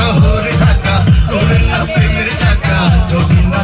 শহর ঢাকা তোর না প্রেমের চাকা যদি না